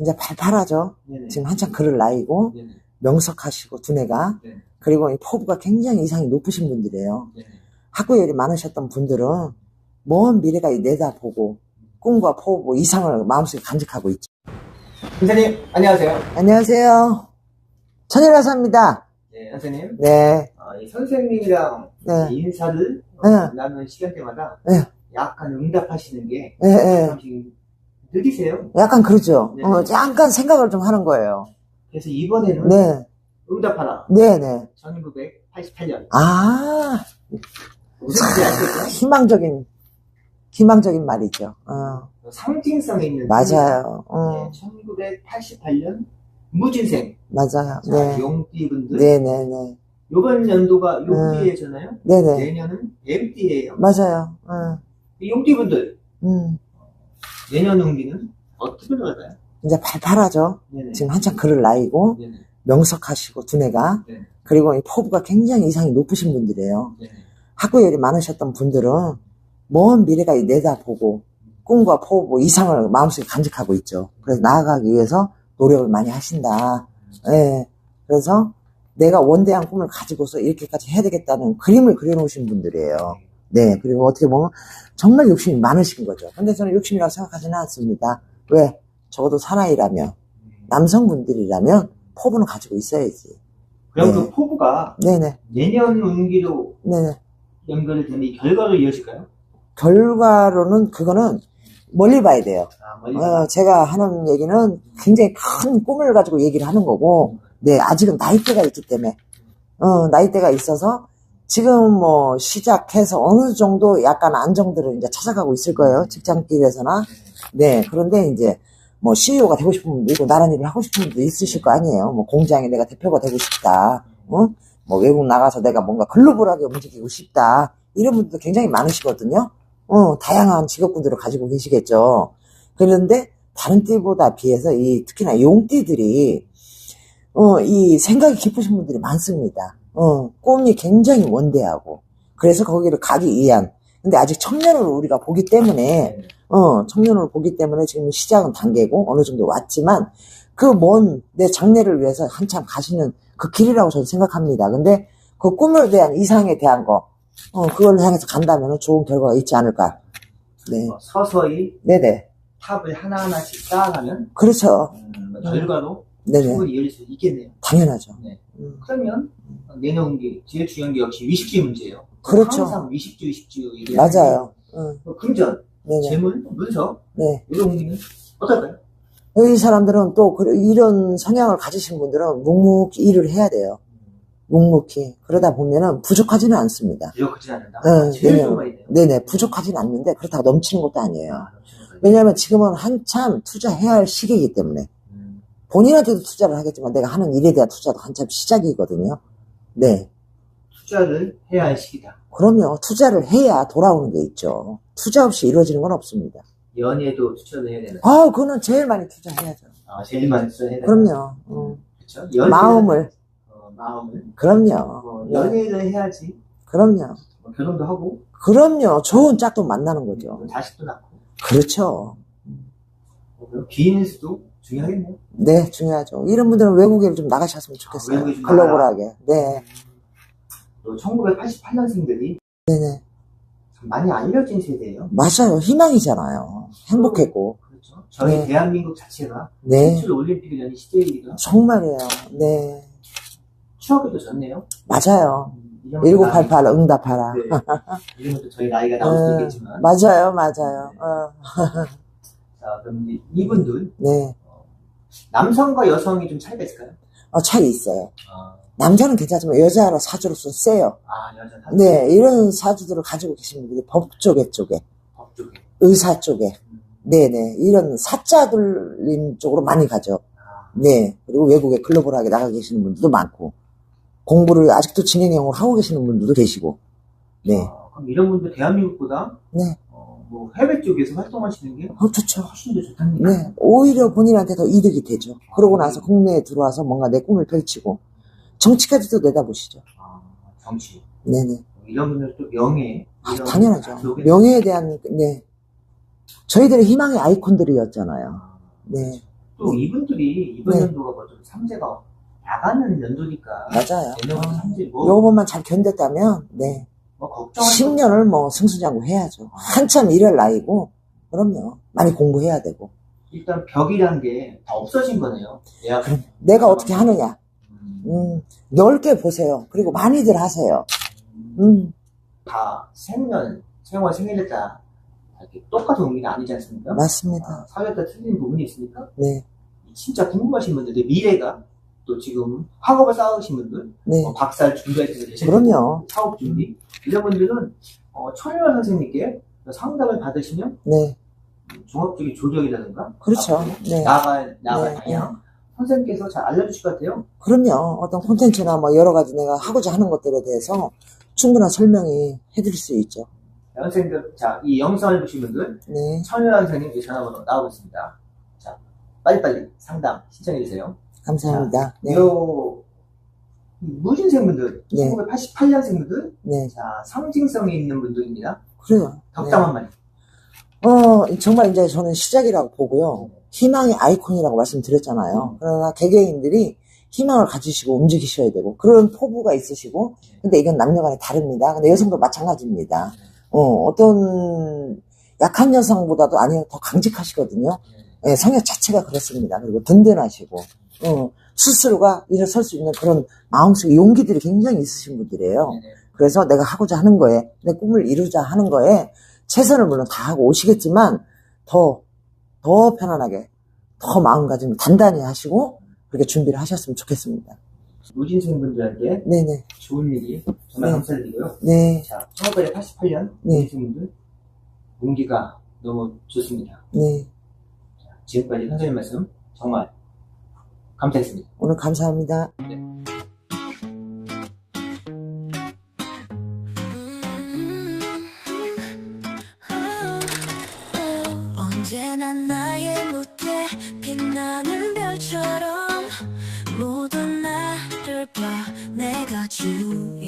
이제 팔팔하죠. 네네. 지금 한참 글을 나이고 네네. 명석하시고 두뇌가 네. 그리고 이 포부가 굉장히 이상이 높으신 분들이에요. 네네. 학구열이 많으셨던 분들은 먼 미래가 내다보고 꿈과 포부 이상을 마음속에 간직하고 있죠. 선생님, 안녕하세요. 안녕하세요. 천일라사입니다. 네, 선생님. 네, 어, 이 선생님이랑 네, 인사를 어, 네. 나누는 시간대마다 네. 약간 응답하시는 게 네, 네. 잠시 느리세요. 약간 그러죠. 네. 어, 약간 생각을 좀 하는 거예요. 그래서 이번에는 네, 응답하라. 네, 네. 1988년. 아? 희망적인, 희망적인 말이죠. 어, 상징성이 있는 맞아요. 네, 어, 1988년 무진생 맞아요. 자, 네. 용띠분들 네, 네, 네. 이번 연도가 용띠잖아요. 네, 네. 내년은 뱀띠예요. 맞아요. 어, 이 용띠분들 음, 내년 운기는 어떻게 들어갈까요? 이제 팔팔하죠. 네네. 지금 한참 글을 나이고 네네. 명석하시고 두뇌가 네. 그리고 이 포부가 굉장히 이상이 높으신 분들이에요. 네네. 학구열이 많으셨던 분들은 먼 미래가 내다보고 꿈과 포부 이상을 마음속에 간직하고 있죠. 그래서 나아가기 위해서 노력을 많이 하신다. 예. 그래서 내가 원대한 꿈을 가지고서 이렇게까지 해야 되겠다는 그림을 그려놓으신 분들이에요. 네. 그리고 어떻게 보면 정말 욕심이 많으신 거죠. 근데 저는 욕심이라고 생각하지는 않습니다. 왜? 적어도 사나이라면, 남성분들이라면 포부는 가지고 있어야지. 그럼 네. 그 포부가 네네. 내년 운기로 네네. 연결이 되면 이 결과로 이어질까요? 결과로는 그거는 멀리 봐야 돼요. 아, 멀리 어, 제가 하는 얘기는 굉장히 큰 꿈을 가지고 얘기를 하는 거고, 네, 아직은 나이대가 있기 때문에, 어, 나이대가 있어서 지금 뭐 시작해서 어느 정도 약간 안정들을 이제 찾아가고 있을 거예요. 직장길에서나. 네, 그런데 이제 뭐 CEO가 되고 싶은 분도 있고, 나란 일을 하고 싶은 분도 있으실 거 아니에요. 뭐 공장에 내가 대표가 되고 싶다. 어? 뭐 외국 나가서 내가 뭔가 글로벌하게 움직이고 싶다. 이런 분들도 굉장히 많으시거든요. 어, 다양한 직업군들을 가지고 계시겠죠. 그런데 다른 띠보다 비해서 이 특히나 용띠들이 어, 이 생각이 깊으신 분들이 많습니다. 어, 꿈이 굉장히 원대하고 그래서 거기를 가기 위한 근데 아직 청년을 우리가 보기 때문에 어, 청년을 보기 때문에 지금 시작은 단계고 어느 정도 왔지만 그 먼 내 장래를 위해서 한참 가시는 그 길이라고 저는 생각합니다. 근데 그 꿈에 대한 이상에 대한 거 어, 그걸 향해서 간다면 좋은 결과가 있지 않을까. 네. 어, 서서히 네네. 탑을 하나하나씩 쌓아가면 그렇죠. 음, 뭐 결과로 네네. 충분히 이어질 수 있겠네요. 당연하죠. 네. 음, 그러면 내년 운기 제일 중요한 게 역시 위식주 문제예요. 그렇죠. 항상 위식주, 위식주 얘기하는데 맞아요. 응, 뭐 금전, 네네. 재물, 문서 네. 이런 운기는 어떨까요? 이 사람들은 또 그- 이런 성향을 가지신 분들은 묵묵히 일을 해야 돼요. 묵묵히. 그러다 보면은 부족하지는 않습니다. 부족하지 않는다. 네, 제일 네네. 부족하지는 않는데 그렇다고 넘치는 것도 아니에요. 아. 왜냐하면 지금은 한참 투자해야 할 시기이기 때문에 음, 본인한테도 투자를 하겠지만 내가 하는 일에 대한 투자도 한참 시작이거든요. 네. 투자를 해야 할 시기다. 그럼요. 투자를 해야 돌아오는 게 있죠. 투자 없이 이루어지는 건 없습니다. 연애도 투자를 해야 되는. 아, 그거는 제일 많이 투자해야죠. 아, 제일 많이 투자해야 되는. 그럼요. 음. 그렇죠. 연애는- 마음을. 어, 마음을. 그럼요. 어, 네. 연애를 해야지. 그럼요. 뭐 결혼도 하고, 그럼요. 좋은 짝도 만나는 거죠. 뭐 자식도 낳고. 그렇죠. 뭐 그리고 비즈니스도 중요하겠네요. 네, 중요하죠. 이런 분들은 외국에 좀 나가셨으면 아, 좋겠어요. 외국에 좀 글로벌하게. 네. 또 1988년생들이 네네. 많이 알려진 세대예요. 맞아요. 희망이잖아요. 행복했고. 그렇죠. 저희 네. 대한민국 자체가 네. 최초 올림픽을 여는 시대이기도 하고 정말이에요. 네. 추억에도 좋네요. 맞아요. 음, 이런 것도 1988 응답하라. 나이- 네. 이런 것도 저희 나이가 나올 수 네, 있겠지만. 맞아요. 맞아요. 어, 자, 그럼 이제 이분들 네. 남성과 여성이 좀 차이가 있을까요? 어, 차이 있어요. 아, 남자는 괜찮지만 여자로 사주로서 세요. 아 여자 다 네. 이런 사주들을 가지고 계신 분들이 법 쪽에 쪽에, 법 쪽에. 의사 쪽에, 음. 네네. 이런 사자들림 쪽으로 많이 가죠. 아, 네. 그리고 외국에 글로벌하게 나가 계시는 분들도 많고, 공부를 아직도 진행형으로 하고 계시는 분들도 계시고, 네. 아, 그럼 이런 분들 대한민국보다 네. 어, 뭐 해외 쪽에서 활동하시는 게 어, 좋죠. 훨씬 더 좋답니다. 네. 오히려 본인한테 더 이득이 되죠. 그러고 나서 국내에 들어와서 뭔가 내 꿈을 펼치고, 정치까지도 내다보시죠. 아, 정치 네네. 이런 분들 또 명예 아, 이런 당연하죠. 다 들어오게 명예에 대한, 네. 저희들의 희망의 아이콘들이었잖아요. 아, 네. 또 이분들이 이번 네. 연도가 뭐좀 삼재가 나가는 연도니까 맞아요. 내년도 어. 삼재 뭐, 요것만 잘 견뎠다면, 네. 뭐 걱정할 10년을 뭐 승수장구 해야죠. 한참 일할 나이고, 그럼요. 많이 공부해야 되고. 일단 벽이란 게 다 없어진 거네요. 예약. 그럼 내가 어떻게 하느냐. 음, 음, 넓게 보세요. 그리고 많이들 하세요. 음, 다 생년, 생활 생일자 이렇게 똑같은 의미가 아니지 않습니까? 맞습니다. 아, 사회가 틀린 부분이 있으니까 네, 진짜 궁금하신 분들의 미래가 또 지금 학업을 쌓으신 분들, 네. 뭐 박사를 준비할 때 계신 그럼요. 사업 준비 이런 분들은 어, 천유아 선생님께 상담을 받으시면 네, 종합적인 조력이라든가 그렇죠. 앞으로 네. 나아갈 나아갈 네, 방향 선생님께서 잘 알려주실 것 같아요. 그럼요. 어떤 콘텐츠나 뭐 여러 가지 내가 하고자 하는 것들에 대해서 충분한 설명이 해드릴 수 있죠. 자, 선생님들, 자, 이 영상을 보신 분들, 네, 천유아 선생님 이 전화번호 나오고 있습니다. 자, 빨리빨리 상담 신청해 주세요. 감사합니다. 네, 요 무진생 분들, 네. 1988년생 분들, 네, 자, 상징성이 있는 분들입니다. 그래요. 네. 덕담 한 마디. 어, 정말 이제 저는 시작이라고 보고요. 희망의 아이콘이라고 말씀드렸잖아요. 그러나 개개인들이 희망을 가지시고 움직이셔야 되고, 그런 포부가 있으시고, 근데 이건 남녀간에 다릅니다. 근데 여성도 마찬가지입니다. 어, 어떤 약한 여성보다도 아니요, 더 강직하시거든요. 예, 성격 자체가 그렇습니다. 그리고 든든하시고, 어, 스스로가 일어설 수 있는 그런 마음속에 용기들이 굉장히 있으신 분들이에요. 네네. 그래서 내가 하고자 하는 거에, 내 꿈을 이루자 하는 거에 최선을 물론 다 하고 오시겠지만, 더, 더 편안하게, 더 마음가짐 단단히 하시고, 그렇게 준비를 하셨으면 좋겠습니다. 무진생분들한테 네네, 좋은 얘기 정말 네. 감사드리고요. 네, 자, 1988년 네. 무진생분들 용기가 너무 좋습니다. 네. 지금까지 선생님 말씀 정말 감사했습니다. 오늘 감사합니다. 언제나 나의 무대 빛나는 별처럼 모두 나를 봐 내가 주인공